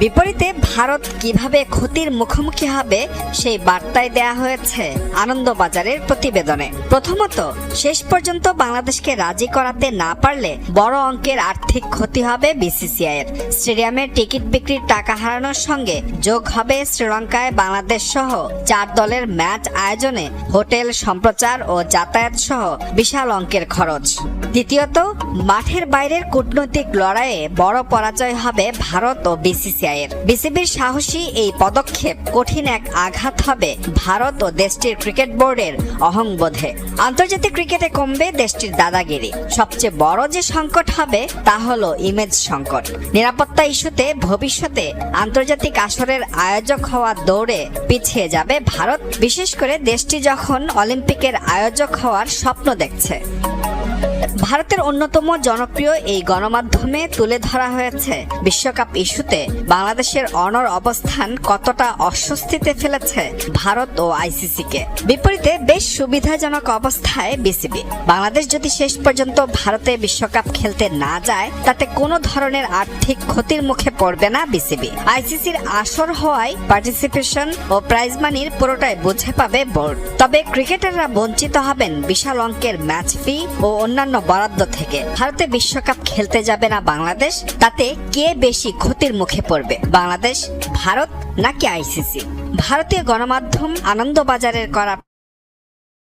বিপরীতে ভারত কীভাবে ক্ষতির মুখোমুখি হবে, সেই বার্তায় দেয়া হয়েছে আনন্দবাজারের প্রতিবেদনে। প্রথমত, শেষ পর্যন্ত বাংলাদেশকে রাজি করাতে না পারলে বড় অঙ্কের আর্থিক ক্ষতি হবে বিসিসিআইয়ের। স্টেডিয়ামের টিকিট বিক্রির টাকা হারানোর সঙ্গে যোগ হবে শ্রীলঙ্কায় বাংলাদেশ সহ চার দলের ম্যাচ আয়োজনে হোটেল সম্প্রচার ও যাতায়াত সহ বিশাল অঙ্কের খরচ। দ্বিতীয়ত, মাঠের বাইরের কূটনৈতিক লড়াইয়ে বড় পরাজয় হবে ভারত ও বিসিসিআইয়ের। বিসিবির সাহসী এই পদক্ষেপ কঠিন এক আঘাত হবে ভারত ও দেশটির ক্রিকেট বোর্ডের অহংবোধে। আন্তর্জাতিক ক্রিকেটে কমবে দেশটির দাদাগিরি। সবচেয়ে বড় যে সংকট হবে তা হলো ইমেজ সংকট। নিরাপত্তা ইস্যুতে ভবিষ্যতে আন্তর্জাতিক আসরের আয়োজক হওয়ার দৌড়ে পিছিয়ে যাবে ভারত, বিশেষ করে দেশটি যখন অলিম্পিকের আয়োজক হওয়ার স্বপ্ন দেখছে। ভারতের অন্যতম জনপ্রিয় এই গণমাধ্যমে তুলে ধরা হয়েছে। বিশ্বকাপ ইস্যুতে বাংলাদেশের অনর অবস্থান কতটা অস্বস্তিতে ফেলেছে ভারত ও আইসিসিকে। বিপরীতে বেশ সুবিধাজনক অবস্থায় বিসিবি। বাংলাদেশ যদি শেষ পর্যন্ত ভারতে বিশ্বকাপ খেলতে না যায়, তাতে কোনো ধরনের আর্থিক ক্ষতির মুখে পড়বে না বিসিবি। আইসিসির আসর হওয়ায় পার্টিসিপেশন ও প্রাইজ মানির পুরোটাই বুঝে পাবে বোর্ড। তবে ক্রিকেটাররা বঞ্চিত হবেন বিশাল অঙ্কের ম্যাচ ফি ও অন্যান্য বরাদ্দ থেকে। ভারতে বিশ্বকাপ খেলতে যাবে না বাংলাদেশ, তাতে কে বেশি ক্ষতির মুখে পড়বে? বাংলাদেশ, ভারত নাকি আইসিসি? ভারতীয় গণমাধ্যম আনন্দবাজারের করা